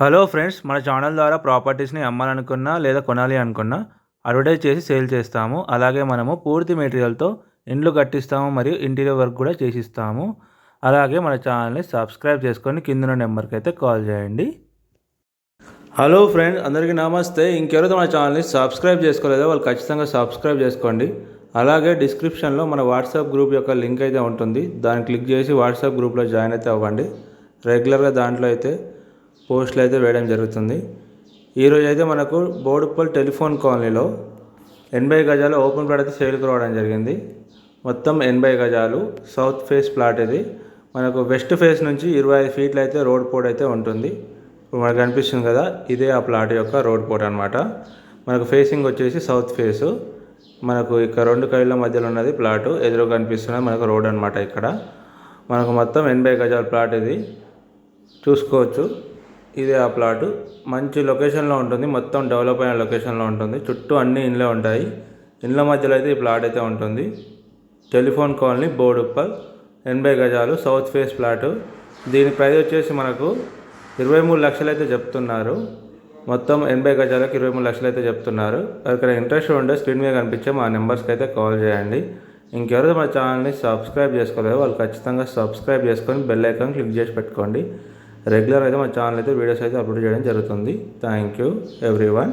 Hello friends మన channel ద్వారా ప్రాపర్టీస్ని అమ్మాలనుకున్నా లేదా కొనాలి అనుకున్నా అడ్వర్టైజ్ చేసి సేల్ చేస్తాము. అలాగే మనము పూర్తి మెటీరియల్తో ఇండ్లు కట్టిస్తాము మరియు ఇంటీరియర్ వర్క్ కూడా చేసిస్తాము. అలాగే మన ఛానల్ని సబ్స్క్రైబ్ చేసుకొని కింద నెంబర్కి అయితే కాల్ చేయండి. హలో ఫ్రెండ్స్ అందరికీ నమస్తే. ఇంకెవరైతే మన ఛానల్ని సబ్స్క్రైబ్ చేసుకోలేదో వాళ్ళు ఖచ్చితంగా సబ్స్క్రైబ్ చేసుకోండి. అలాగే డిస్క్రిప్షన్లో మన వాట్సాప్ గ్రూప్ యొక్క లింక్ అయితే ఉంటుంది. దాన్ని క్లిక్ చేసి వాట్సాప్ గ్రూప్లో జాయిన్ అయితే అవ్వండి. రెగ్యులర్గా దాంట్లో అయితే పోస్టులు అయితే వేయడం జరుగుతుంది. ఈరోజు అయితే మనకు బోడుప్పల్ టెలిఫోన్ కాలనీలో ఎనభై గజాలు ఓపెన్ ప్లాట్ అయితే సేల్కి రావడం జరిగింది. మొత్తం ఎనభై గజాలు సౌత్ ఫేస్ ప్లాట్ ఇది. మనకు వెస్ట్ ఫేస్ నుంచి ఇరవై ఐదు ఫీట్లు అయితే రోడ్ పోర్ట్ అయితే ఉంటుంది. ఇప్పుడు మనకు కనిపిస్తుంది కదా ఇదే ఆ ప్లాట్ యొక్క రోడ్ పోర్ట్ అనమాట మనకు ఫేసింగ్ వచ్చేసి సౌత్ ఫేసు. మనకు ఇక్కడ రెండు కైళ్ళ మధ్యలో ఉన్నది ప్లాటు. ఎదురు కనిపిస్తున్నది మనకు రోడ్ అనమాట ఇక్కడ. మనకు మొత్తం ఎనభై గజాల ప్లాట్ ఇది. చూసుకోవచ్చు. ఇదే ఆ ప్లాటు మంచి లొకేషన్లో ఉంటుంది. మొత్తం డెవలప్ అయిన లొకేషన్లో ఉంటుంది. చుట్టూ అన్ని ఇండ్లే ఉంటాయి. ఇండ్ల మధ్యలో అయితే ఈ ప్లాట్ అయితే ఉంటుంది. టెలిఫోన్ కాలనీ బోడుప్పల్ ఎనభై గజాలు సౌత్ ఫేస్ ప్లాటు దీని ప్రైస్ వచ్చేసి మనకు ఇరవై మూడు లక్షలు అయితే చెప్తున్నారు. మొత్తం ఎనభై గజాలకు ఇరవై మూడు లక్షలు అయితే చెప్తున్నారు. అక్కడ ఇంట్రెస్ట్ ఉంటే స్క్రీన్ మీద కనిపించే మా నెంబర్స్కి అయితే కాల్ చేయండి. ఇంకెవరైతే మా ఛానల్ని సబ్స్క్రైబ్ చేసుకోలేదో వాళ్ళు ఖచ్చితంగా సబ్స్క్రైబ్ చేసుకొని బెల్ ఐకాన్ క్లిక్ చేసి పెట్టుకోండి. రెగ్యులర్ అయితే మా ఛానల్ అయితే వీడియోస్ అయితే అప్లోడ్ చేయడం జరుగుతుంది. Thank you everyone